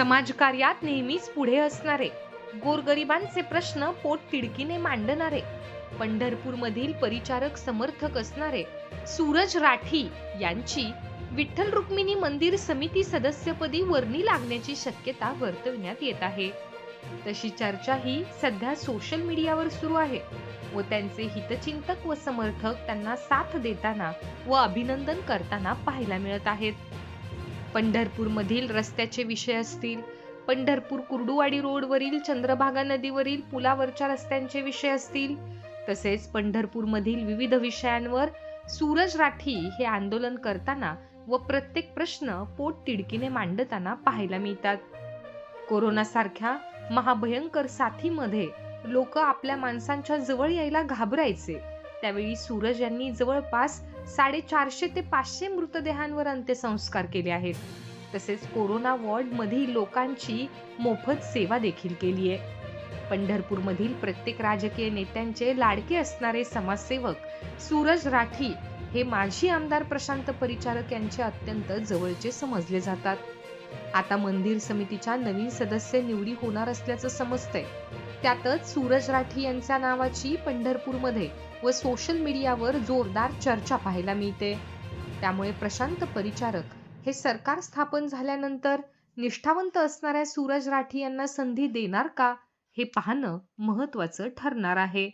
समाजकार्यात नेहमीच पुढे असणारे. गोरगरिबांचे प्रश्न पोट तिडकीने मांडणारे. पंढरपूरमधील परिचारक समर्थक असणारे सूरज राठी यांची विठ्ठल रुक्मिणी मंदिर समिती सदस्यपदी वर्णी लागण्याची शक्यता वर्तविण्यात येत आहे. तशी चर्चा ही सध्या सोशल मीडियावर सुरू आहे व त्यांचे हितचिंतक व समर्थक त्यांना साथ देताना व अभिनंदन करताना पाहायला मिळत आहेत. पंढरपूरमधील रस्त्याचे विषय असतील पंढरपूर कुर्डुवाडी रोडवरील चंद्रभागा नदीवरील पुलावरच्या रस्त्यांचे विषय असतील तसेच पंढरपूरमधील विविध विषयांवर सूरज राठी हे आंदोलन करताना व प्रत्येक प्रश्न पोट तिडकीने मांडताना पाहायला मिळतात. कोरोनासारख्या महाभयंकर साथीमध्ये लोक आपल्या माणसांच्या जवळ यायला घाबरायचे. त्यावेळी सूरज यांनी जवळपास साडेचारशे ते पाचशे मृतदेहांवर अंत्यसंस्कार केले आहेत. तसेच कोरोना वॉर्ड मधील लोकांची मोफत सेवा देखील केली आहे. पंढरपूरमधील प्रत्येक राजकीय नेत्यांचे लाडके असणारे समाजसेवक सूरज राठी हे माजी आमदार प्रशांत परिचारक यांचे अत्यंत जवळचे समजले जातात. आता मंदिर समितीच्या नवीन सदस्य निवडी होणार असल्याचं समजतंय. त्यातच सूरज राठी यांच्या नावाची पंढरपूरमध्ये व सोशल मीडियावर जोरदार चर्चा पाहायला मिळते. त्यामुळे प्रशांत परिचारक हे सरकार स्थापन झाल्यानंतर निष्ठावंत असणाऱ्या सूरज राठी यांना संधी देणार का हे पाहणं महत्वाचं ठरणार आहे.